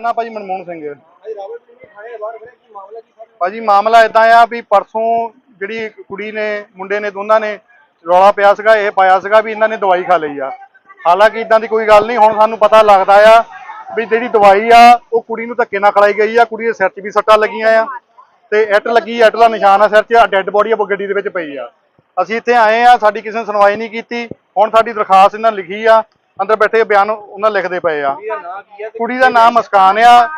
ਨਾਮ ਭਾਜੀ ਮਨਮੋਹਨ ਸਿੰਘ। ਭਾਜੀ ਮਾਮਲਾ ਇਦਾਂ ਆ ਵੀ ਪਰਸੋਂ ਜਿਹੜੀ ਕੁੜੀ ਨੇ ਮੁੰਡੇ ਨੇ ਦੋਨਾਂ ਨੇ ਰੌਲਾ ਪਿਆ ਸੀਗਾ ਇਹ ਪਾਇਆ ਸੀਗਾ ਵੀ ਇਹਨਾਂ ਨੇ ਦਵਾਈ ਖਾ ਲਈ ਆ। ਹਾਲਾਂਕਿ ਇਦਾਂ ਦੀ ਕੋਈ ਗੱਲ ਨਹੀਂ ਹੁਣ ਸਾਨੂੰ ਪਤਾ ਲੱਗਦਾ ਆ ਵੀ ਜਿਹੜੀ ਦਵਾਈ ਆ ਉਹ ਕੁੜੀ ਨੂੰ ਧੱਕੇ ਨਾਲ ਖਲਾਈ ਗਈ ਆ ਕੁੜੀ ਦੇ ਸਿਰ 'ਚ ਵੀ ਸੱਟਾਂ ਲੱਗੀਆਂ ਆ ਤੇ ਇੱਟ ਲੱਗੀ ਇੱਟ ਦਾ ਨਿਸ਼ਾਨ ਆ ਸਿਰ 'ਚ ਡੈੱਡ ਬੋਡੀ ਆ ਗੱਡੀ ਦੇ ਵਿੱਚ ਪਈ ਆ। ਅਸੀਂ ਇੱਥੇ ਆਏ ਆ ਸਾਡੀ ਕਿਸੇ ਨੇ ਸੁਣਵਾਈ ਨਹੀਂ ਕੀਤੀ ਹੁਣ ਸਾਡੀ ਦਰਖਾਸਤ ਇਹਨਾਂ ਲਿਖੀ ਆ ਅੰਦਰ ਬੈਠੇ ਬਿਆਨ ਉਹਨਾਂ ਲਿਖਦੇ ਪਏ ਆ। ਕੁੜੀ ਦਾ ਨਾਮ ਮਸਕਾਨ ਆ।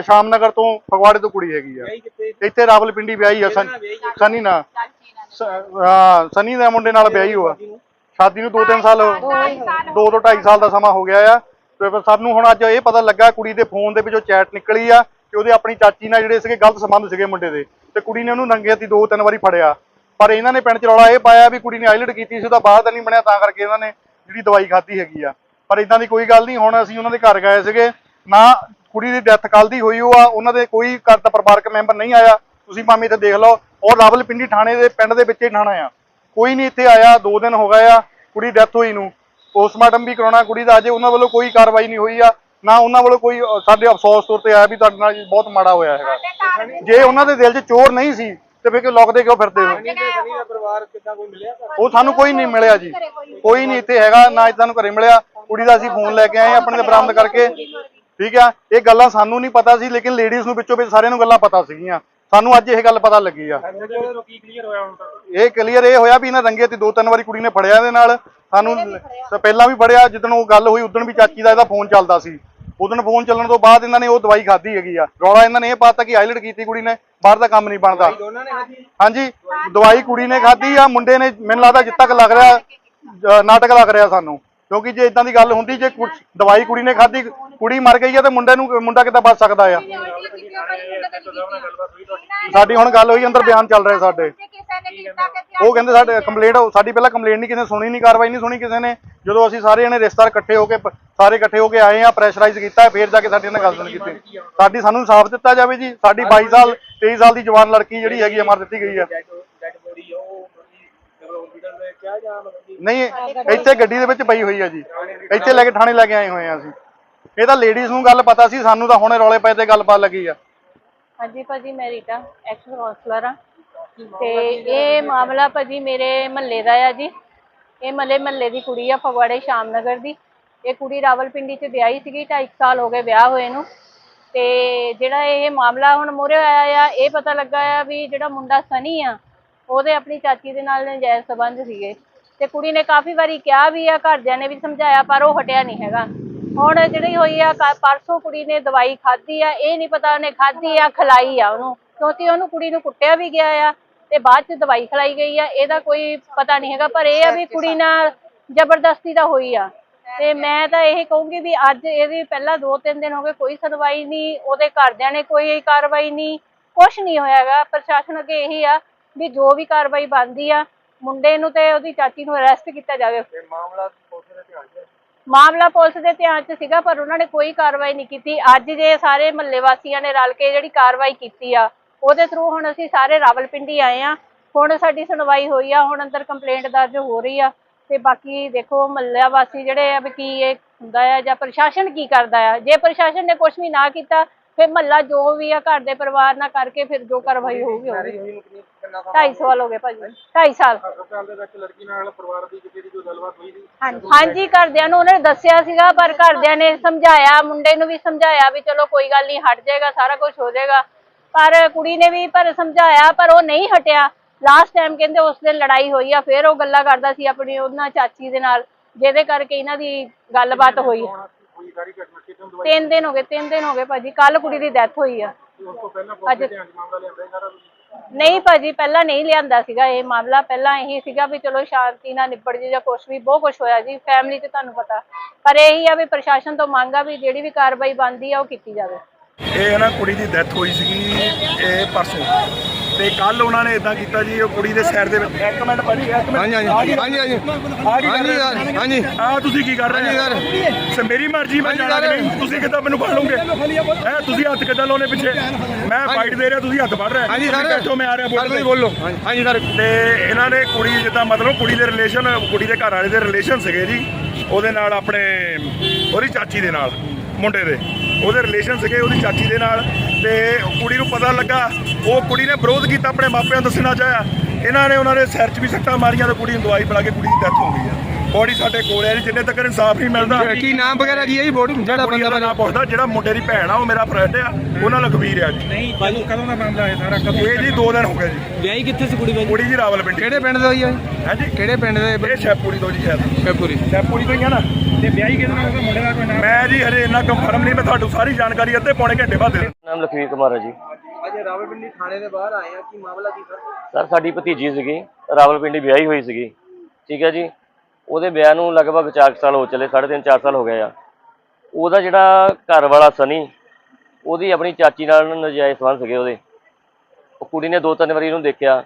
ਸ਼ਾਮਨਗਰ ਤੋਂ ਫਗਵਾੜੇ ਤੋਂ ਕੁੜੀ ਹੈਗੀ ਆ। ਇੱਥੇ ਰਾਵਲਪਿੰਡੀ ਵਿਆਹੀ ਆ ਸਨ- ਸਨੀ ਨਾਲ। ਸਨੀ ਦੇ ਮੁੰਡੇ ਨਾਲ ਵਿਆਹੀ ਹੋਆ। ਸ਼ਾਦੀ ਨੂੰ? 2-3 ਸਾਲ 2 ਤੋਂ 2.5 ਸਾਲ ਦਾ ਸਮਾਂ ਹੋ ਗਿਆ ਆ। ਤੇ ਫਿਰ ਸਾਨੂੰ ਹੁਣ ਅੱਜ ਇਹ ਪਤਾ ਲੱਗਾ ਕੁੜੀ ਦੇ ਫੋਨ ਦੇ ਵਿੱਚੋਂ ਚੈਟ ਨਿਕਲੀ ਆ ਕਿ ਉਹਦੇ ਆਪਣੀ ਚਾਚੀ ਨਾਲ ਜਿਹੜੇ ਸੀਗੇ ਗਲਤ ਸੰਬੰਧ ਸੀਗੇ ਮੁੰਡੇ ਦੇ। ਤੇ ਕੁੜੀ ਨੇ ਉਹਨੂੰ ਨੰਗੇ ਹੱਥੀ ਦੋ ਤਿੰਨ ਵਾਰੀ ਫੜਿਆ। ਪਰ ਇਹਨਾਂ ਨੇ ਪਿੰਡ ਚ ਰੌਲਾ ਇਹ ਪਾਇਆ ਵੀ ਕੁੜੀ ਨੇ ਆਈਲਟ ਕੀਤੀ ਸੀ ਉਹਦਾ ਬਾਅਦ ਨਹੀਂ ਬਣਿਆ ਤਾਂ ਕਰਕੇ ਇਹਨਾਂ ਨੇ ਜਿਹੜੀ ਦਵਾਈ ਖਾਧੀ ਹੈਗੀ ਆ। ਪਰ ਇਦਾਂ ਦੀ ਕੋਈ ਗੱਲ ਨਹੀਂ ਹੁਣ ਅਸੀਂ ਉਹਨਾਂ ਦੇ ਘਰ ਗਏ ਸੀਗੇ ਨਾ ਕੁੜੀ ਦੀ ਡੈਥ ਕੱਲ ਦੀ ਹੋਈ ਉਹ ਆ ਉਹਨਾਂ ਦੇ ਕੋਈ ਘਰ ਦਾ ਪਰਿਵਾਰਕ ਮੈਂਬਰ ਨਹੀਂ ਆਇਆ। ਤੁਸੀਂ ਮਾਮੇ ਇੱਥੇ ਦੇਖ ਲਓ ਔਰ ਰਾਵਲਪਿੰਡੀ ਥਾਣੇ ਦੇ ਪਿੰਡ ਦੇ ਵਿੱਚ ਹੀ ਥਾਣਾ ਆ। ਕੋਈ ਨਹੀਂ ਇੱਥੇ ਆਇਆ ਦੋ ਦਿਨ ਹੋ ਗਏ ਆ ਕੁੜੀ ਡੈਥ ਹੋਈ ਨੂੰ। ਪੋਸਟਮਾਰਟਮ ਵੀ ਕਰਾਉਣਾ ਕੁੜੀ ਦਾ ਅਜੇ ਉਹਨਾਂ ਵੱਲੋਂ ਕੋਈ ਕਾਰਵਾਈ ਨਹੀਂ ਹੋਈ ਆ ਨਾ ਉਹਨਾਂ ਵੱਲੋਂ ਕੋਈ ਸਾਡੇ ਅਫਸੋਸ ਤੌਰ ਤੇ ਆਇਆ ਵੀ ਤੁਹਾਡੇ ਨਾਲ ਬਹੁਤ ਮਾੜਾ ਹੋਇਆ ਹੈਗਾ। ਜੇ ਉਹਨਾਂ ਦੇ ਦਿਲ 'ਚ ਚੋਰ ਨਹੀਂ ਸੀ ਤੇ ਫਿਰ ਕਿ ਲੁਕਦੇ ਕਿਉਂ ਫਿਰਦੇ ਹੋ? ਉਹ ਸਾਨੂੰ ਕੋਈ ਨਹੀਂ ਮਿਲਿਆ ਜੀ। ਕੋਈ ਨਹੀਂ ਇੱਥੇ ਹੈਗਾ ਨਾ ਇਦਾਂ ਨੂੰ ਘਰੇ ਮਿਲਿਆ। ਕੁੜੀ ਦਾ ਅਸੀਂ ਫੋਨ ਲੈ ਕੇ ਆਏ ਆਪਣੇ ਤੇ ਬਰਾਮਦ ਕਰਕੇ। ਠੀਕ ਆ? ਇਹ ਗੱਲਾਂ ਸਾਨੂੰ ਨਹੀਂ ਪਤਾ ਸੀ ਲੇਕਿਨ ਲੇਡੀਜ਼ ਨੂੰ ਵਿੱਚੋਂ ਵਿੱਚ ਸਾਰਿਆਂ ਨੂੰ ਗੱਲਾਂ ਪਤਾ ਸੀਗੀਆਂ। ਸਾਨੂੰ ਅੱਜ ਇਹ ਗੱਲ ਪਤਾ ਲੱਗੀ ਆ। ਇਹ ਕਲੀਅਰ ਇਹ ਹੋਇਆ ਵੀ ਇਹਨਾਂ ਰੰਗੇ ਤੇ ਦੋ ਤਿੰਨ ਵਾਰੀ ਕੁੜੀ ਨੇ ਫੜਿਆ ਇਹਦੇ ਨਾਲ। ਸਾਨੂੰ ਪਹਿਲਾਂ ਵੀ ਫੜਿਆ। ਜਿੱਦਣ ਉਹ ਗੱਲ ਹੋਈ ਉਦੋਂ ਵੀ ਚਾਚੀ ਦਾ ਇਹਦਾ ਫੋਨ ਚੱਲਦਾ ਸੀ। ਉਦੋਂ ਫੋਨ ਚੱਲਣ ਤੋਂ ਬਾਅਦ ਇਹਨਾਂ ਨੇ ਉਹ ਦਵਾਈ ਖਾਧੀ ਹੈਗੀ ਆ। ਰੌਲਾ ਇਹਨਾਂ ਨੇ ਇਹ ਪਾਤਾ ਕਿ ਆਈਲਟ ਕੀਤੀ ਕੁੜੀ ਨੇ ਬਾਹਰ ਦਾ ਕੰਮ ਨਹੀਂ ਬਣਦਾ। ਹਾਂਜੀ ਦਵਾਈ ਕੁੜੀ ਨੇ ਖਾਧੀ ਆ ਮੁੰਡੇ ਨੇ ਮੈਨੂੰ ਲੱਗਦਾ ਜਿੱਦ ਤੱਕ ਲੱਗ ਰਿਹਾ ਨਾਟਕ ਲੱਗ ਰਿਹਾ ਸਾਨੂੰ। ਕਿਉਂਕਿ ਜੇ ਇਦਾਂ ਦੀ ਗੱਲ ਹੁੰਦੀ, ਜੇ ਕੁ- ਦਵਾਈ ਕੁੜੀ ਨੇ ਖਾਧੀ, ਕੁੜੀ ਮਰ ਗਈ ਆ ਤੇ ਮੁੰਡੇ ਨੂੰ, ਮੁੰਡਾ ਕਿੱਦਾਂ ਬਚ ਸਕਦਾ ਆ? ਸਾਡੀ ਹੁਣ ਗੱਲ ਹੋਈ, ਅੰਦਰ ਬਿਆਨ ਚੱਲ ਰਹੇ ਸਾਡੇ। ਉਹ ਕਹਿੰਦੇ ਸਾਡੇ ਕੰਪਲੇਂਟ ਸਾਡੀ ਪਹਿਲਾਂ ਕੰਪਲੇਂਟ ਨਹੀਂ, ਕਿਸੇ ਨੇ ਸੁਣੀ ਨਹੀਂ, ਕਾਰਵਾਈ ਨਹੀਂ ਸੁਣੀ ਕਿਸੇ ਨੇ। ਜਦੋਂ ਅਸੀਂ ਸਾਰੇ ਜਣੇ ਰਿਸ਼ਤੇਦਾਰ ਇਕੱਠੇ ਹੋ ਕੇ ਪ- ਸਾਰੇ ਇਕੱਠੇ ਹੋ ਕੇ ਆਏ ਆ ਪ੍ਰੈਸ਼ਰਾਈਜ਼ ਕੀਤਾ, ਫੇਰ ਜਾ ਕੇ ਸਾਡੇ ਨਾਲ ਗੱਲ ਸੁਣ ਕੀਤੀ। ਸਾਡੀ ਸਾਨੂੰ ਇਨਸਾਫ ਦਿੱਤਾ ਜਾਵੇ ਜੀ। ਸਾਡੀ 22 ਸਾਲ 23 ਸਾਲ ਦੀ ਜਵਾਨ ਲੜਕੀ ਜਿਹੜੀ ਹੈਗੀ ਆ ਮਾਰ ਦਿੱਤੀ ਗਈ ਆ। ਨਹੀਂ ਇੱਥੇ ਗੱਡੀ ਦੇ ਵਿੱਚ ਪਈ ਹੋਈ ਆ ਜੀ। ਇੱਥੇ ਲੈ ਕੇ ਥਾਣੇ ਲੈ ਕੇ ਆਏ ਹੋਏ ਆ ਅਸੀਂ। ਇਹ ਤਾਂ ਲੇਡੀਜ਼ ਨੂੰ ਗੱਲ ਪਤਾ ਸੀ ਸਾਨੂੰ ਤਾਂ ਹੁਣੇ ਰੌਲੇ ਪਏ ਤੇ ਗੱਲ ਪਤਾ ਲੱਗੀ ਆ। ਹਾਂਜੀ ਭਾਜੀ ਮੈਂ ਰੀਟਾ ਐਕਸ ਕਾਉਂਸਲਰ ਆ। ਤੇ ਇਹ ਮਾਮਲਾ ਭਾਜੀ ਮੇਰੇ ਮਹੱਲੇ ਦਾ ਆ ਜੀ। ਇਹ ਮਹੱਲੇ ਮਹੱਲੇ ਦੀ ਕੁੜੀ ਆ ਫਗਵਾੜੇ ਸ਼ਾਮਨਗਰ ਦੀ। ਇਹ ਕੁੜੀ ਰਾਵਲਪਿੰਡੀ ਚ ਵਿਆਹੀ ਸੀਗੀ 2.5 ਸਾਲ ਹੋ ਗਏ ਵਿਆਹ ਹੋਏ ਨੂੰ। ਤੇ ਜਿਹੜਾ ਇਹ ਮਾਮਲਾ ਹੁਣ ਮੋਰੇ ਆਇਆ ਆ ਇਹ ਪਤਾ ਲੱਗਾ ਆ ਵੀ ਜਿਹੜਾ ਮੁੰਡਾ ਸਨੀ ਆ ਉਹਦੇ ਆਪਣੀ ਚਾਚੀ ਦੇ ਨਾਲ ਨਜਾਇਜ਼ ਸਬੰਧ ਸੀਗੇ। ਤੇ ਕੁੜੀ ਨੇ ਕਾਫੀ ਵਾਰੀ ਕਿਹਾ ਵੀ ਆ, ਘਰਦਿਆਂ ਨੇ ਵੀ ਸਮਝਾਇਆ, ਪਰ ਉਹ ਹਟਿਆ ਨਹੀਂ ਹੈਗਾ। ਹੁਣ ਜਿਹੜੀ ਹੋਈ ਆ ਪਰਸੋਂ ਕੁੜੀ ਨੇ ਦਵਾਈ ਖਾਧੀ ਆ, ਇਹ ਨਹੀਂ ਪਤਾ ਉਹਨੇ ਖਾਧੀ ਆ, ਖਲਾਈ ਆ ਉਹਨੂੰ। ਕਿਉਂਕਿ ਉਹਨੂੰ ਕੁੜੀ ਨੂੰ ਕੁੱਟਿਆ ਵੀ ਗਿਆ ਆ ਤੇ ਬਾਅਦ ਚ ਦਵਾਈ ਖਲਾਈ ਗਈ ਆ, ਇਹਦਾ ਕੋਈ ਪਤਾ ਨਹੀਂ ਹੈਗਾ। ਪਰ ਇਹ ਆ ਵੀ ਕੁੜੀ ਨਾਲ ਜ਼ਬਰਦਸਤੀ ਦਾ ਹੋਈ ਆ। ਤੇ ਮੈਂ ਤਾਂ ਇਹ ਕਹੂੰਗੀ ਵੀ ਅੱਜ ਇਹਦੀ ਪਹਿਲਾਂ 2-3 ਦਿਨ ਹੋ ਗਏ ਕੋਈ ਸੁਣਵਾਈ ਨਹੀਂ, ਉਹਦੇ ਘਰਦਿਆਂ ਨੇ ਕੋਈ ਕਾਰਵਾਈ ਨਹੀਂ ਕੁਝ ਨਹੀਂ ਹੋਇਆਗਾ ਪ੍ਰਸ਼ਾਸਨ ਅੱਗੇ ਇਹੀ ਆ ਵੀ ਜੋ ਵੀ ਕਾਰਵਾਈ ਬਣਦੀ ਆ ਮੁੰਡੇ ਨੂੰ ਤੇ ਉਹਦੀ ਚਾਚੀ ਨੂੰ ਅਰੈਸਟ ਕੀਤਾ ਜਾਵੇ। ਮਾਮਲਾ ਪੁਲਿਸ ਦੇ ਧਿਆਨ 'ਚ ਸੀਗਾ ਪਰ ਉਹਨਾਂ ਨੇ ਕੋਈ ਕਾਰਵਾਈ ਨਹੀਂ ਕੀਤੀ। ਅੱਜ ਜੇ ਸਾਰੇ ਮਹੱਲੇ ਵਾਸੀਆਂ ਨੇ ਰਲ ਕੇ ਜਿਹੜੀ ਕਾਰਵਾਈ ਕੀਤੀ ਆ ਉਹਦੇ ਥਰੂ ਹੁਣ ਅਸੀਂ ਸਾਰੇ ਰਾਵਲਪਿੰਡੀ ਆਏ ਆ। ਹੁਣ ਸਾਡੀ ਸੁਣਵਾਈ ਹੋਈ ਆ ਹੁਣ ਅੰਦਰ ਕੰਪਲੇਂਟ ਦਰਜ ਹੋ ਰਹੀ ਆ। ਤੇ ਬਾਕੀ ਦੇਖੋ ਮਹੱਲਾ ਵਾਸੀ ਜਿਹੜੇ ਆ ਵੀ ਕੀ ਇਹ ਹੁੰਦਾ ਆ ਜਾਂ ਪ੍ਰਸ਼ਾਸਨ ਕੀ ਕਰਦਾ ਆ? ਜੇ ਪ੍ਰਸ਼ਾਸਨ ਨੇ ਕੁਝ ਵੀ ਨਾ ਕੀਤਾ ਫਿਰ ਮਹੱਲਾ ਜੋ ਵੀ ਆ ਘਰ ਦੇ ਪਰਿਵਾਰ ਨਾਲ ਕਰਕੇ ਫਿਰ ਜੋ ਕਾਰਵਾਈ ਹੋਊਗੀ ਹੋਊਗੀ। 2.5 ਸਾਲ ਹੋ ਗਏ ਭਾਜੀ 2.5 ਸਾਲ। ਹਾਂਜੀ ਘਰਦਿਆਂ ਨੂੰ ਉਹਨਾਂ ਨੇ ਦੱਸਿਆ ਸੀਗਾ, ਪਰ ਘਰਦਿਆਂ ਨੇ ਸਮਝਾਇਆ, ਮੁੰਡੇ ਨੂੰ ਵੀ ਸਮਝਾਇਆ ਵੀ ਚਲੋ ਕੋਈ ਗੱਲ ਨਹੀਂ, ਹਟ ਜਾਏਗਾ, ਸਾਰਾ ਕੁਝ ਹੋ ਜਾਏਗਾ। ਪਰ ਕੁੜੀ ਨੇ ਵੀ ਪਰ ਸਮਝਾਇਆ, ਪਰ ਉਹ ਨਹੀਂ ਹਟਿਆ। ਲਾਸਟ ਟਾਈਮ ਕਹਿੰਦੇ ਉਸ ਦਿਨ ਲੜਾਈ ਹੋਈ ਆ, ਫਿਰ ਉਹ ਗੱਲਾਂ ਕਰਦਾ ਸੀ ਆਪਣੀ ਉਹਨਾਂ ਚਾਚੀ ਦੇ ਨਾਲ, ਜਿਹਦੇ ਕਰਕੇ ਇਹਨਾਂ ਦੀ ਗੱਲਬਾਤ ਹੋਈ। ਤਿੰਨ ਦਿਨ ਹੋ ਗਏ ਤਿੰਨ ਦਿਨ ਹੋ ਗਏ ਭਾਜੀ ਕੱਲ ਕੁੜੀ ਦੀ ਡੈਥ ਹੋਈ ਆ। ਅੱਜ ਨਹੀਂ ਭਾਜੀ ਪਹਿਲਾਂ ਨਹੀਂ ਲਿਆਂਦਾ ਸੀਗਾ ਇਹ ਮਾਮਲਾ ਪਹਿਲਾਂ ਇਹੀ ਸੀਗਾ ਵੀ ਚਲੋ ਸ਼ਾਂਤੀ ਨਾਲ ਨਿਬੜ ਜੇ ਜਾਂ ਕੁਛ ਵੀ ਬਹੁਤ ਕੁਛ ਹੋਇਆ ਜੀ ਫੈਮਿਲੀ 'ਚ ਤੁਹਾਨੂੰ ਪਤਾ। ਪਰ ਇਹੀ ਆ ਵੀ ਪ੍ਰਸ਼ਾਸਨ ਤੋਂ ਮੰਗ ਆ ਵੀ ਜਿਹੜੀ ਵੀ ਕਾਰਵਾਈ ਬਣਦੀ ਆ ਉਹ ਕੀਤੀ ਜਾਵੇ। ਇਹ ਨਾ ਕੁੜੀ ਦੀ ਡੈਥ ਹੋਈ ਸੀਗੀ ਇਹ ਪਰਸੋਂ। ਤੇ ਕੱਲ ਉਹਨਾਂ ਨੇ ਇਦਾਂ ਕੀਤਾ ਜੀ ਉਹ ਕੁੜੀ ਦੇ ਸਾਈਡ ਦੇ ਵਿੱਚ ਇੱਕ ਮਿੰਟ ਭਾਜੀ ਇੱਕ ਮਿੰਟ। ਹਾਂਜੀ ਹਾਂਜੀ ਹਾਂਜੀ ਹਾਂਜੀ। ਆ ਕੀ ਕਰ ਰਹੇ ਹੋ? ਹਾਂਜੀ ਹਾਂਜੀ। ਆ ਤੁਸੀਂ ਕੀ ਕਰ ਰਹੇ ਹਾਂਜੀ ਹੋ? ਸੇ ਮੇਰੀ ਮਰਜ਼ੀ ਮੈਂ ਹਾਂਜੀ ਜਾਣਾ। ਨਹੀਂ ਤੁਸੀਂ ਕਿੱਦਾਂ ਮੈਨੂੰ ਫੜ ਲਓਗੇ ਹੈ ਤੁਸੀਂ ਹੱਥ ਕਿੱਦਾਂ ਲਾਉਣੇ ਪਿੱਛੇ? ਮੈਂ ਫਾਈਟ ਦੇ ਰਿਹਾ ਤੁਸੀਂ ਹੱਥ ਫੜ ਰਹੇ ਹਾਂਜੀ ਸਰ। ਬੈਠੋ ਮੈਂ ਆ ਰਿਹਾ ਬੋਲ। ਤੁਸੀਂ ਬੋਲੋ। ਹਾਂਜੀ ਹਾਂਜੀ ਸਰ। ਤੇ ਇਹਨਾਂ ਨੇ ਕੁੜੀ ਜਿੱਦਾਂ ਮਤਲਬ ਕੁੜੀ ਦੇ ਰਿਲੇਸ਼ਨ ਕੁੜੀ ਦੇ ਘਰ ਵਾਲੇ ਦੇ ਰਿਲੇਸ਼ਨ ਸੀਗੇ ਜੀ। ਉਹਦੇ ਨਾਲ ਆਪਣੇ ਉਹਦੀ ਚਾਚੀ ਦੇ ਨਾਲ। ਮੁੰਡੇ ਦੇ। ਉਹਦੇ ਰਿਲੇਸ਼ਨ ਸੀਗੇ ਉਹਦੀ ਚਾਚੀ ਦੇ ਨਾਲ। ਤੇ ਕੁੜੀ ਨੂੰ ਪਤਾ ਲੱਗਾ ਉਹ ਕੁੜੀ ਨੇ ਵਿਰੋਧ ਕੀਤਾ ਆਪਣੇ ਮਾਪਿਆਂ ਨੂੰ ਦੱਸਣਾ ਚਾਹਿਆ ਇਹਨਾਂ ਨੇ ਉਹਨਾਂ ਦੇ ਸਿਰ 'ਚ ਵੀ ਸੱਟਾਂ ਮਾਰੀਆਂ ਤੇ ਕੁੜੀ ਨੂੰ ਦਵਾਈ ਪਿਲਾ ਕੇ ਕੁੜੀ ਦੀ ਡੈਥ ਹੋ ਗਈ ਆ। ਬੋਡੀ ਸਾਡੇ ਕੋਲ ਹੈ ਜਿੰਨੇ ਤੱਕ ਇਨਸਾਫ ਨਹੀਂ ਮਿਲਦਾ। ਕੀ ਨਾਮ ਵਗੈਰਾ ਕੀ ਹੈ ਜੀ ਬੋਡੀ ਜਿਹੜਾ ਕੁੜੀ ਦਾ ਨਾਮ ਪੁੱਛਦਾ ਜਿਹੜਾ ਮੁੰਡੇ ਦੀ ਭੈਣ ਆ ਉਹ ਮੇਰਾ ਫਰੈਂਡ ਆ ਉਹਨਾਂ ਲਖਵੀਰ ਆ ਜੀ। ਨਹੀਂ ਕਦੋਂ ਕਦੋਂ ਦਾ ਮਾਮਲਾ ਹੈ ਸਾਰਾ? ਕਦੋਂ ਇਹ ਜੀ 2 ਦਿਨ ਹੋ ਗਏ ਜੀ। ਵਿਆਹੀ ਕਿੱਥੇ ਸੀ ਕੁੜੀ ਬਾਈ ਕੁੜੀ ਜੀ ਰਾਵਲਪਿੰਡੀ। ਕਿਹੜੇ ਪਿੰਡ ਦਾ ਹੋਈ ਹੈ ਹਾਂਜੀ ਕਿਹੜੇ ਪਿੰਡ ਦੇ ਇਹ ਸ਼ੈਪੂਰੀ ਤੋਂ ਜੀ ਸ਼ਾਇਦ ਸ਼ੇਪੂਰੀ। ਸ਼ੈਪੂਰੀ ਤੋਂ ਹੀ ਆ ਨਾ। ਤੇ ਵਿਆਹੀ ਕਿਹਦੇ ਨਾਲ? ਉਹਦਾ ਮੁੰਡੇ ਦਾ ਕੋਈ ਨਾਮ? ਮੈਂ ਜੀ ਹਰੇ ਇੰਨਾ ਕੰਫਰਮ ਨਹੀਂ ਮੈਂ ਤੁਹਾਨੂੰ ਸਾਰੀ ਜਾਣਕਾਰੀ ਅੱਧੇ ਪੌਣੇ ਘੰਟੇ ਬਾਅਦ ਦੇ ਨਾਮ ਲਖਵੀਰ ਕੁਮਾਰ ਹੈ ਜੀ। ਅੱਜ ਰਾਵਲਪਿੰਡੀ ਥਾਣੇ ਦੇ ਬਾਹਰ ਆਏ ਆ ਕੀ ਮਾਮਲਾ ਕੀ ਸਰ? ਸਰ ਸਾਡੀ ਭਤੀਜੀ ਸੀਗੀ ਰਾਵਲਪਿੰਡੀ ਵਿਆਹੀ ਹੋਈ ਸੀਗੀ ਠੀਕ ਹੈ ਜੀ? ਉਹਦੇ ਵਿਆਹ ਨੂੰ ਲਗਭਗ 4 ਸਾਲ ਹੋ ਚੱਲੇ 3.5 4 ਸਾਲ ਹੋ ਗਏ ਆ। ਉਹਦਾ ਜਿਹੜਾ ਘਰ ਵਾਲਾ ਸਨੀ ਉਹਦੀ ਆਪਣੀ ਚਾਚੀ ਨਾਲ ਨਜਾਇਜ਼ ਸੰਬੰਧ ਸੀਗੇ ਉਹਦੇ। ਉਹ ਕੁੜੀ ਨੇ ਦੋ ਤਿੰਨ ਵਾਰੀ ਉਹਨੂੰ ਦੇਖਿਆ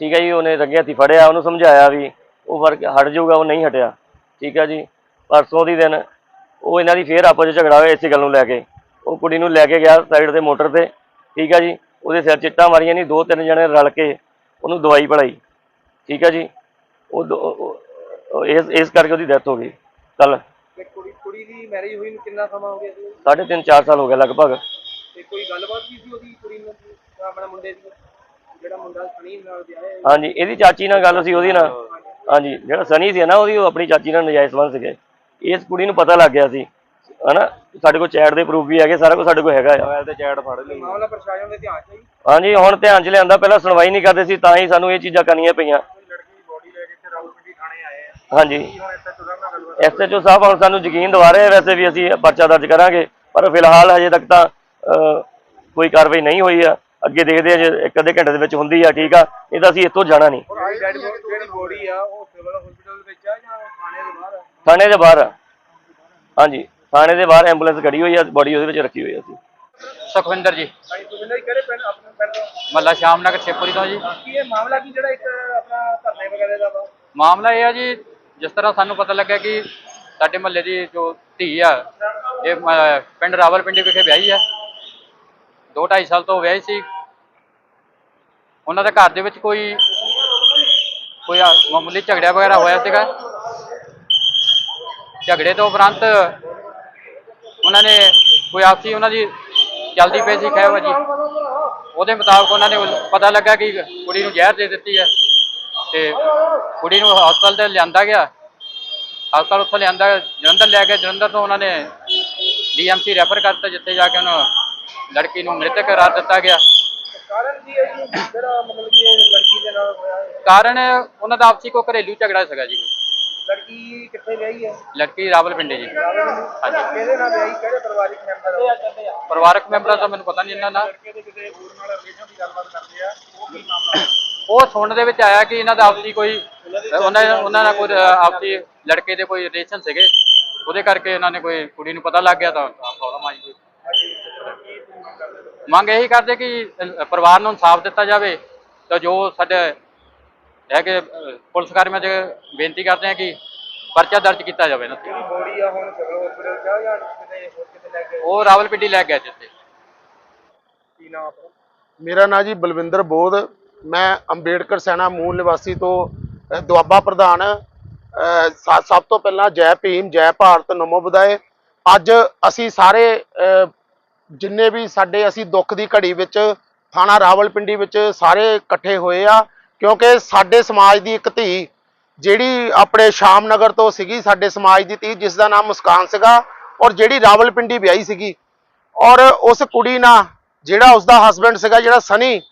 ਠੀਕ ਹੈ ਜੀ? ਉਹਨੇ ਰੰਗੇ ਹੱਥੀ ਫੜਿਆ ਉਹਨੂੰ ਸਮਝਾਇਆ ਵੀ ਉਹ ਵਰਕ ਹਟ ਜਾਊਗਾ ਉਹ ਨਹੀਂ ਹਟਿਆ ਠੀਕ ਹੈ ਜੀ? ਪਰਸੋਂ ਦੀ ਦਿਨ ਉਹ ਇਹਨਾਂ ਦੀ ਫੇਰ ਆਪਸ ਵਿੱਚ ਝਗੜਾ ਹੋਇਆ ਇਸੇ ਗੱਲ ਨੂੰ ਲੈ ਕੇ। ਉਹ ਕੁੜੀ ਨੂੰ ਲੈ ਕੇ ਗਿਆ ਸਾਈਡ ਤੇ ਮੋਟਰ ਤੇ। ਠੀਕ ਹੈ ਜੀ? ਉਹਦੇ ਸਿਰ ਚਿੱਟਾਂ ਮਾਰੀਆਂ ਨਹੀਂ ਦੋ ਤਿੰਨ ਜਣੇ ਰਲ ਕੇ ਉਹਨੂੰ ਦਵਾਈ ਪੜਾਈ। ਠੀਕ ਹੈ ਜੀ? ਉਹ ਇਸ ਇਸ ਕਰਕੇ ਉਹਦੀ ਡੈਥ ਹੋ ਗਈ। ਕੱਲ। ਕੁੜੀ ਕੁੜੀ ਦੀ ਮੈਰਿਜ ਹੋਈ ਨੂੰ ਕਿੰਨਾ ਸਮਾਂ ਹੋ ਗਿਆ ਸੀ? ਸਾਢੇ ਤਿੰਨ ਚਾਰ ਸਾਲ ਹੋ ਗਏ ਲਗਭਗ। ਤੇ ਕੋਈ ਗੱਲਬਾਤ ਸੀ ਉਹਦੀ ਕੁੜੀ ਨੂੰ ਆਪਣਾ ਮੁੰਡੇ ਦੀ? ਜਿਹੜਾ ਮੁੰਡਾ ਸਣੀ ਨਾਲ ਵਿਆਹ ਹੈ ਹਾਂਜੀ ਇਹਦੀ ਚਾਚੀ ਨਾਲ ਗੱਲ ਸੀ ਉਹਦੀ ਨਾਲ ਹਾਂਜੀ ਜਿਹੜਾ ਸਨੀ ਸੀ ਨਾ ਉਹਦੀ ਉਹ ਆਪਣੀ ਚਾਚੀ ਨਾਲ ਨਜਾਇਜ਼ ਸੰਬੰਧ ਸੀਗੇ। ਇਸ ਕੁੜੀ ਨੂੰ ਪਤਾ ਲੱਗ ਗਿਆ ਸੀ ਹਨਾ? ਸਾਡੇ ਕੋਲ ਚੈਟ ਦੇ ਪ੍ਰੂਫ ਵੀ ਹੈਗੇ ਸਾਰਾ ਕੁਝ ਸਾਡੇ ਕੋਲ ਹੈਗਾ ਆ। ਮਾਮਲਾ ਪ੍ਰਸ਼ਾਸਨ ਦੇ ਧਿਆਨ ਚ ਹੈ ਹਾਂਜੀ ਹੁਣ ਧਿਆਨ ਚ ਲਿਆਂਦਾ ਪਹਿਲਾਂ ਸੁਣਵਾਈ ਨਹੀਂ ਕਰਦੇ ਸੀ ਤਾਂ ਹੀ ਸਾਨੂੰ ਇਹ ਚੀਜ਼ਾਂ ਕਰਨੀਆਂ ਪਈਆਂ। ਲੜਕੀ ਦੀ ਬੋਡੀ ਲੈ ਕੇ ਇੱਥੇ ਰਾਵਲਪਿੰਡੀ ਥਾਣੇ ਆਏ ਆ। ਹਾਂਜੀ। ਹੁਣ ਇੱਥੇ ਗੱਲਬਾਤ ਐਸਐਚਓ ਸਾਹਿਬ ਹੁਣ ਸਾਨੂੰ ਯਕੀਨ ਦਿਵਾ ਰਹੇ ਆ ਵੈਸੇ ਵੀ ਅਸੀਂ ਪਰਚਾ ਦਰਜ ਕਰਾਂਗੇ ਪਰ ਫਿਲਹਾਲ ਹਜੇ ਤੱਕ ਤਾਂ ਅਹ, ਕੋਈ ਕਾਰਵਾਈ ਨਹੀਂ ਹੋਈ ਆ। ਅੱਗੇ ਦੇਖਦੇ ਆ ਜੇ ਇੱਕ ਅੱਧੇ ਘੰਟੇ ਦੇ ਵਿੱਚ ਹੁੰਦੀ ਆ ਠੀਕ ਆ ਨਹੀਂ ਤਾਂ ਅਸੀਂ ਇੱਥੋਂ ਜਾਣਾ ਨਹੀਂ। ਔਰ ਡੈਡ ਜਿਹੜੀ ਬੋਡੀ ਆ ਉਹ ਸਿਵਲ ਹਸਪੀਟਲ ਵਿੱਚ ਆ ਜਾਂ ਥਾਣੇ ਦੇ ਬਾਹਰ। ਹਾਂਜੀ, ਥਾਣੇ ਦੇ ਬਾਹਰ ਐਂਬੂਲੈਂਸ ਖੜੀ ਹੋਈ ਆ ਬੋਡੀ ਉਹਦੇ ਵਿੱਚ ਰੱਖੀ ਹੋਈ ਆ ਅਸੀਂ। ਸੁਖਵਿੰਦਰ ਜੀ। ਭਾਈ ਸੁਵਿੰਦਰ ਜੀ ਕਿਹੜੇ ਪਿੰਡ ਆਪਣੇ ਪਿੰਡ ਤੋਂ ਮੱਲਾ ਸ਼ਾਮਨਗਰ ਛੇਪੁਰੀ ਤੋਂ ਜੀ। ਕੀ ਇਹ ਮਾਮਲਾ ਕੀ ਜਿਹੜਾ ਇੱਕ ਆਪਣਾ ਧਰਨੇ ਵਗੈਰੇ ਦਾ ਵਾ ਮਾਮਲਾ ਇਹ ਆ ਜੀ, ਜਿਸ ਤਰ੍ਹਾਂ ਸਾਨੂੰ ਪਤਾ ਲੱਗਿਆ ਕਿ ਸਾਡੇ ਮਹੱਲੇ ਦੀ ਜੋ ਧੀ ਆ, ਇਹ ਮ- ਪਿੰਡ ਰਾਵਲਪਿੰਡੀ ਵਿਖੇ ਵਿਆਹੀ ਆ। ਦੋ ਢਾਈ ਸਾਲ ਤੋਂ ਵਿਆਹੀ ਸੀ। ਉਹਨਾਂ ਦੇ ਘਰ ਦੇ ਵਿੱਚ ਕੋਈ ਕੋਈ ਆ- ਮਾਮੂਲੀ ਝਗੜਾ ਵਗੈਰਾ ਹੋਇਆ ਸੀਗਾ। ਝਗੜੇ ਤੋਂ ਉਪਰੰਤ ਉਹਨਾਂ ਨੇ ਕੋਈ ਆਪਸੀ ਉਹਨਾਂ ਦੀ ਚੱਲਦੀ ਪਈ ਸੀ ਖੈਵਾ ਜੀ ਉਹਦੇ ਮੁਤਾਬਕ ਉਹਨਾਂ ਨੇ ਪਤਾ ਲੱਗਾ ਕਿ ਕੁੜੀ ਨੂੰ ਜ਼ਹਿਰ ਦੇ ਦਿੱਤੀ ਹੈ ਤੇ ਕੁੜੀ ਨੂੰ ਹਸਪਤਾਲ ਤੇ ਲਿਆਂਦਾ ਗਿਆ। ਹਸਪਤਾਲ ਉੱਥੋਂ ਲਿਆਂਦਾ ਜਲੰਧਰ ਲੈ ਕੇ ਜਲੰਧਰ ਤੋਂ ਉਹਨਾਂ ਨੇ ਡੀਐਮਸੀ ਰੈਫਰ ਕਰਤਾ ਜਿੱਥੇ ਜਾ ਕੇ ਉਹਨੂੰ ਲੜਕੀ ਨੂੰ ਮ੍ਰਿਤਕ ਕਰਾਰ ਦਿੱਤਾ ਗਿਆ। ਕਾਰਨ ਕੀ ਹੈ ਜੀ? ਜਿਹੜਾ ਮਤਲਬ ਕਿ ਇਹ ਲੜਕੀ ਦੇ ਨਾਲ? ਕਾਰਨ ਉਹਨਾਂ ਦਾ ਆਪਸੀ ਕੋ ਘਰੇਲੂ ਝਗੜਾ ਸੀਗਾ ਜੀ। ਲੜਕੀ ਕਿੱਥੇ ਵਿਆਹੀ ਹੈ? ਲੜਕੀ ਰਾਵਲਪਿੰਡੀ ਜੀ। ਹਾਂਜੀ। ਕਿਹਦੇ ਨਾਲ ਵਿਆਹੀ ਕਿਹੜੇ ਪਰਿਵਾਰਿਕ ਮੈਂਬਰ ਪਰਿਵਾਰਕ ਮੈਂਬਰਾਂ ਦਾ ਮੈਨੂੰ ਪਤਾ ਨਹੀਂ ਇਹਨਾਂ ਦਾ। ਲੜਕੇ ਦੇ ਕਿਸੇ ਹੋਰ ਨਾਲ ਰਿਲੇਸ਼ਨ ਦੀ ਗੱਲਬਾਤ ਕਰਦੇ ਆ ਉਹ ਕੀ ਮਾਮਲਾ ਉਹ ਸੁਣਨ ਦੇ ਵਿੱਚ ਆਇਆ ਕਿ ਇਹਨਾਂ ਦਾ ਆਪਸੀ ਕੋਈ ਉਹਨਾਂ ਉਹਨਾਂ ਨਾਲ ਕੋਈ ਆਪਸੀ ਲੜਕੇ ਦੇ ਕੋਈ ਰਿਲੇਸ਼ਨ ਸੀਗੇ। ਉਹਦੇ ਕਰਕੇ ਇਹਨਾਂ ਨੇ ਕੋਈ ਕੁੜੀ ਨੂੰ ਪਤਾ ਲੱਗ ਗਿਆ ਤਾਂ ਪ੍ਰੋਬਲਮ ਆਈ ਕੋਈ ਮੰਗ ਇਹੀ ਕਰਦੇ ਕਿ ਪਰਿਵਾਰ ਨੂੰ ਇਨਸਾਫ ਦਿੱਤਾ ਜਾਵੇ ਤਾਂ ਜੋ ਸਾਡੇ ਹੈ ਕਿ ਪੁਲਿਸ ਕਰਮੀਆਂ ਦੇ ਬੇਨਤੀ ਕਰਦੇ ਆ ਕਿ ਪਰਚਾ ਦਰਜ ਕੀਤਾ ਜਾਵੇ ਨਾ ਜਿਹੜੀ ਬੋਡੀ ਆ ਹੁਣ ਸਿਵਲ ਹਸਪੀਟਲ ਚ ਆ ਜਾਂ ਕਿਤੇ ਹੋਰ ਕਿਤੇ ਲੈ ਕੇ ਉਹ ਰਾਵਲਪਿੰਡੀ ਲੈ ਗਿਆ ਜਿੱਥੇ ਕੀ ਨਾਮ ਆਪਣਾ? ਮੇਰਾ ਨਾਂ ਜੀ ਬਲਵਿੰਦਰ ਬੋਧ। ਮੈਂ ਅੰਬੇਡਕਰ ਸੈਨਾ ਮੂਲ ਨਿਵਾਸੀ ਤੋਂ ਦੁਆਬਾ ਪ੍ਰਧਾਨ ਸਭ ਤੋਂ ਪਹਿਲਾਂ ਜੈ ਭੀਮ ਜੈ ਭਾਰਤ ਨਮੋ ਬੁਦਾਏ ਅੱਜ ਅਸੀਂ ਸਾਰੇ ਜਿੰਨੇ ਵੀ ਸਾਡੇ ਅਸੀਂ ਦੁੱਖ ਦੀ ਘੜੀ ਵਿੱਚ ਥਾਣਾ ਰਾਵਲਪਿੰਡੀ ਵਿੱਚ ਸਾਰੇ ਇਕੱਠੇ ਹੋਏ ਆ। ਕਿਉਂਕਿ ਸਾਡੇ ਸਮਾਜ ਦੀ ਇੱਕ ਧੀ ਜਿਹੜੀ ਆਪਣੇ ਸ਼ਾਮ ਨਗਰ ਤੋਂ ਸੀਗੀ, ਸਾਡੇ ਸਮਾਜ ਦੀ ਧੀ ਜਿਸ ਦਾ ਨਾਮ ਮੁਸਕਾਨ ਸੀਗਾ ਔਰ ਜਿਹੜੀ ਰਾਵਲਪਿੰਡੀ ਵਿਆਹੀ ਸੀਗੀ। ਔਰ ਉਸ ਕੁੜੀ ਨਾਲ ਜਿਹੜਾ ਉਸਦਾ ਹਸਬੰਡ ਸੀਗਾ, ਜਿਹੜਾ ਸਨੀ,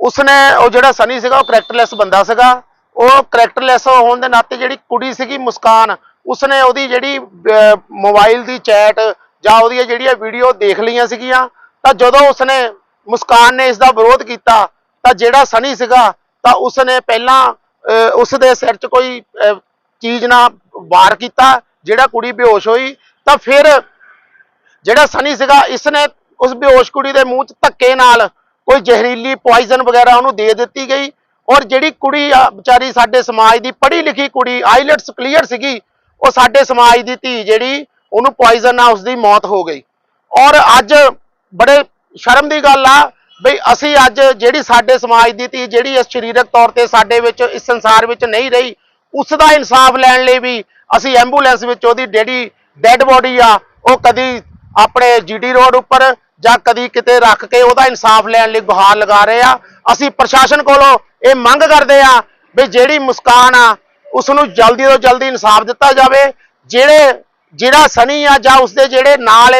ਉਸਨੇ ਉਹ ਜਿਹੜਾ ਸਨੀ ਸੀਗਾ, ਉਹ ਕਰੈਕਟਰਲੈਸ ਬੰਦਾ ਸੀਗਾ। ਉਹ ਕਰੈਕਟਰਲੈਸ ਹੋਣ ਦੇ ਨਾਤੇ ਜਿਹੜੀ ਕੁੜੀ ਸੀਗੀ ਮੁਸਕਾਨ, ਉਸਨੇ ਉਹਦੀ ਜਿਹੜੀ ਮੋਬਾਈਲ ਦੀ ਚੈਟ ਜਾਂ ਉਹਦੀਆਂ ਜਿਹੜੀਆਂ ਵੀਡੀਓ ਦੇਖ ਲਈਆਂ ਸੀਗੀਆਂ, ਤਾਂ ਜਦੋਂ ਉਸਨੇ ਮੁਸਕਾਨ ਨੇ ਇਸ ਦਾ ਵਿਰੋਧ ਕੀਤਾ, ਤਾਂ ਜਿਹੜਾ ਸਨੀ ਸੀਗਾ ਤਾਂ ਉਸਨੇ ਪਹਿਲਾਂ ਅਹ, ਉਸ ਦੇ ਸਿਰ 'ਚ ਕੋਈ ਚੀਜ਼ ਨਾਲ ਵਾਰ ਕੀਤਾ ਜਿਹੜਾ ਕੁੜੀ ਬੇਹੋਸ਼ ਹੋਈ ਤਾਂ ਫਿਰ ਜਿਹੜਾ ਸਨੀ ਸੀਗਾ ਇਸਨੇ ਉਸ ਬੇਹੋਸ਼ ਕੁੜੀ ਦੇ ਮੂੰਹ 'ਚ ਧੱਕੇ ਨਾਲ ਕੋਈ ਜ਼ਹਿਰੀਲੀ ਪੋਇਜ਼ਨ ਵਗੈਰਾ ਉਹਨੂੰ ਦੇ ਦਿੱਤੀ ਗਈ ਔਰ ਜਿਹੜੀ ਕੁੜੀ ਆ ਵਿਚਾਰੀ ਸਾਡੇ ਸਮਾਜ ਦੀ ਪੜ੍ਹੀ ਲਿਖੀ ਕੁੜੀ ਆਈਲੈਟਸ ਕਲੀਅਰ ਸੀਗੀ ਉਹ ਸਾਡੇ ਸਮਾਜ ਦੀ ਧੀ ਜਿਹੜੀ ਉਹਨੂੰ ਪੋਇਜ਼ਨ ਨਾਲ ਉਸ ਦੀ ਮੌਤ ਹੋ ਗਈ। ਔਰ ਅੱਜ ਬੜੇ ਸ਼ਰਮ ਦੀ ਗੱਲ ਆ ਬਈ ਅਸੀਂ ਅੱਜ ਜਿਹੜੀ ਸਾਡੇ ਸਮਾਜ ਦੀ ਧੀ ਜਿਹੜੀ ਇਸ ਸਰੀਰਕ ਤੌਰ ਤੇ ਸਾਡੇ ਵਿੱਚ, ਇਸ ਸੰਸਾਰ ਵਿੱਚ ਨਹੀਂ ਰਹੀ, ਉਸ ਦਾ ਇਨਸਾਫ ਲੈਣ ਲਈ ਵੀ ਅਸੀਂ ਐਂਬੂਲੈਂਸ ਵਿੱਚ ਉਹਦੀ ਜਿਹੜੀ ਡੈੱਡ ਬੋਡੀ ਆ, ਉਹ ਕਦੀ ਆਪਣੇ ਜੀਟੀ ਰੋਡ ਉੱਪਰ ਜਾਂ ਕਦੀ ਕਿਤੇ ਰੱਖ ਕੇ ਉਹਦਾ ਇਨਸਾਫ ਲੈਣ ਲਈ ਗੁਹਾਰ ਲਗਾ ਰਹੇ ਆ। ਅਸੀਂ ਪ੍ਰਸ਼ਾਸਨ ਕੋਲੋਂ ਇਹ ਮੰਗ ਕਰਦੇ ਆ ਵੀ ਜਿਹੜੀ ਮੁਸਕਾਨ ਆ ਉਸ ਨੂੰ ਜਲਦੀ ਤੋਂ ਜਲਦੀ ਇਨਸਾਫ ਦਿੱਤਾ ਜਾਵੇ। ਜਿਹੜੇ, ਜਿਹੜਾ ਸਨੀ ਆ ਜਾਂ ਉਸਦੇ ਜਿਹੜੇ ਨਾਲ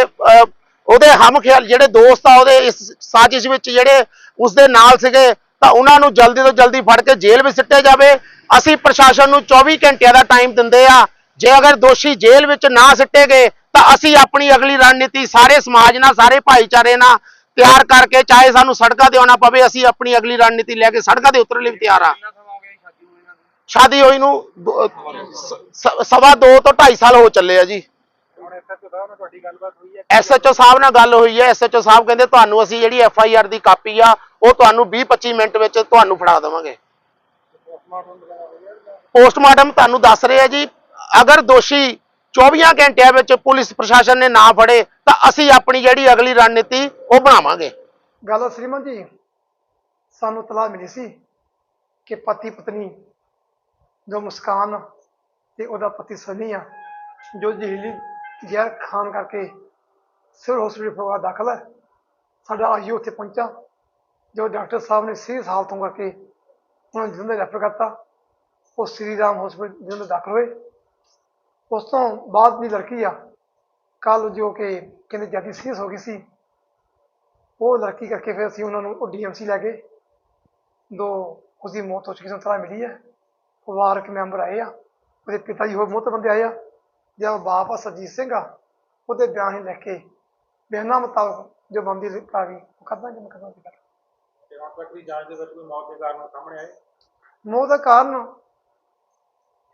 ਉਹਦੇ ਹਮ ਖਿਆਲ ਜਿਹੜੇ ਦੋਸਤ ਆ ਉਹਦੇ ਇਸ ਸਾਜ਼ਿਸ਼ ਵਿੱਚ ਜਿਹੜੇ ਉਸਦੇ ਨਾਲ ਸੀਗੇ ਤਾਂ ਉਹਨਾਂ ਨੂੰ ਜਲਦੀ ਤੋਂ ਜਲਦੀ ਫੜ ਕੇ ਜੇਲ੍ਹ ਵਿੱਚ ਸਿੱਟਿਆ ਜਾਵੇ। ਅਸੀਂ ਪ੍ਰਸ਼ਾਸਨ ਨੂੰ 24 ਘੰਟਿਆਂ ਦਾ ਟਾਈਮ ਦਿੰਦੇ ਆ। ਜੇ ਅਗਰ ਦੋਸ਼ੀ ਜੇਲ੍ਹ ਵਿੱਚ ਨਾ ਸਿੱਟੇ ਗਏ ਤਾਂ ਅਸੀਂ ਆਪਣੀ ਅਗਲੀ ਰਣਨੀਤੀ ਸਾਰੇ ਸਮਾਜ ਨਾਲ ਸਾਰੇ ਭਾਈਚਾਰੇ ਨਾਲ ਤਿਆਰ ਕਰਕੇ ਚਾਹੇ ਸਾਨੂੰ ਸੜਕਾਂ ਤੇ ਆਉਣਾ ਪਵੇ ਅਸੀਂ ਆਪਣੀ ਅਗਲੀ ਰਣਨੀਤੀ ਲੈ ਕੇ ਸੜਕਾਂ ਤੇ ਉਤਰਨ ਲਈ ਵੀ ਤਿਆਰ ਆ। ਸ਼ਾਦੀ ਹੋਈ ਨੂੰ ਸਵਾ ਦੋ ਤੋਂ 2.5 ਸਾਲ ਹੋ ਚੱਲੇ ਆ ਜੀ। ਐਸਐਚਓ ਸਾਹਿਬ ਨਾਲ ਗੱਲ ਹੋਈ ਹੈ। ਐਸਐਚਓ ਸਾਹਿਬ ਕਹਿੰਦੇ ਤੁਹਾਨੂੰ ਅਸੀਂ ਜਿਹੜੀ ਐਫ ਆਈ ਆਰ ਦੀ ਕਾਪੀ ਆ ਉਹ ਤੁਹਾਨੂੰ 20 25 ਮਿੰਟ ਵਿੱਚ ਤੁਹਾਨੂੰ ਫੜਾ ਦੇਵਾਂਗੇ। ਪੋਸਟਮਾਰਟਮ ਤੁਹਾਨੂੰ ਦੱਸ ਰਹੇ ਆ ਜੀ ਅਗਰ ਦੋਸ਼ੀ 24 ਘੰਟਿਆਂ ਵਿੱਚ ਪੁਲਿਸ ਪ੍ਰਸ਼ਾਸਨ ਨੇ ਨਾ ਫੜੇ ਤਾਂ ਅਸੀਂ ਆਪਣੀ ਜਿਹੜੀ ਅਗਲੀ ਰਣਨੀਤੀ ਉਹ ਬਣਾਵਾਂਗੇ। ਗੱਲ ਸ਼੍ਰੀਮਾਨ ਜੀ ਸਾਨੂੰ ਤਲਾਹ ਮਿਲੀ ਸੀ ਕਿ ਪਤੀ ਪਤਨੀ ਜੋ ਮੁਸਕਾਨ ਤੇ ਉਹਦਾ ਪਤੀ ਸਨੀ ਆ ਜੋ ਜ਼ਹਿਰੀਲੀ ਜ਼ਹਿਰ ਖਾਣ ਕਰਕੇ ਸਿਵਲ ਹਸਪੀਟਲ ਫਗਵਾੜਾ ਦਾਖਲ ਹੈ। ਸਾਡਾ ਆਈਓ ਉੱਥੇ ਪਹੁੰਚਾ। ਜੋ ਡਾਕਟਰ ਸਾਹਿਬ ਨੇ ਸੀਰੀਅਸ ਹਾਲਤ ਹੋਣ ਕਰਕੇ ਉਹਨਾਂ ਨੂੰ ਜਲੰਧਰ ਰੈਫਰ ਕਰਤਾ, ਉਹ ਸ੍ਰੀ ਰਾਮ ਹਸਪੀਟਲ ਜਲੰਧਰ ਦਾਖਲ ਹੋਏ। ਉਸ ਤੋਂ ਬਾਅਦ ਵੀ ਲੜਕੀ ਆ ਕੱਲ ਜੋ ਕਿ ਕਹਿੰਦੇ ਜ਼ਿਆਦਾ ਸੀਰੀਅਸ ਹੋ ਗਈ ਸੀ, ਉਹ ਲੜਕੀ ਕਰਕੇ ਫਿਰ ਅਸੀਂ ਉਹਨਾਂ ਨੂੰ ਉਹ ਡੀਐਮਸੀ ਲੈ ਗਏ। ਦੋ ਉਸਦੀ ਮੌਤ ਹੋ ਚੁੱਕੀ ਸਾਨੂੰ ਤਲਾ ਮਿਲੀ ਹੈ। ਪਰਿਵਾਰਕ ਮੈਂਬਰ ਆਏ ਆ, ਉਹਦੇ ਪਿਤਾ ਜੀ ਹੋਰ ਮੌਤ ਬੰਦੇ ਆਏ ਆ। ਬਾਪ ਆ ਸਰਜੀਤ ਸਿੰਘ ਆ ਉਹਦੇ ਬਿਆਨ ਹੀ ਲੈ ਕੇ ਬਿਆਨਾਂ ਮੁਤਾਬਕ ਜੋ ਬੰਦੀ ਆ ਗਈ ਉਹ ਕਿ ਮੁਕੱਦਮਾ ਦੀ ਕਰ ਮੌਤ ਦਾ ਕਾਰਨ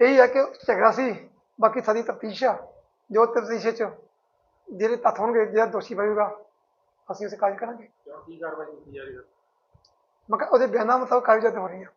ਇਹ ਹੈ ਕਿ ਝਗੜਾ ਸੀ ਬਾਕੀ ਸਾਡੀ ਤਫਤੀਸ਼ ਆ। ਜੋ ਤਫਤੀਸ਼ ਚ ਜਿਹੜੇ ਤੱਥ ਹੋਣਗੇ ਜਿਹੜਾ ਦੋਸ਼ੀ ਪਵੇਗਾ ਅਸੀਂ ਉਸੇ ਕਾਰਜ ਕਰਾਂਗੇ। ਕੀ ਕਾਰਵਾਈ ਕੀਤੀ ਜਾ ਰਹੀ ਹੈ? ਮੈਂ ਉਹਦੇ ਬਿਆਨਾਂ ਮੁਤਾਬਕ ਕਾਰਜ ਹੋ ਰਹੀ ਹੈ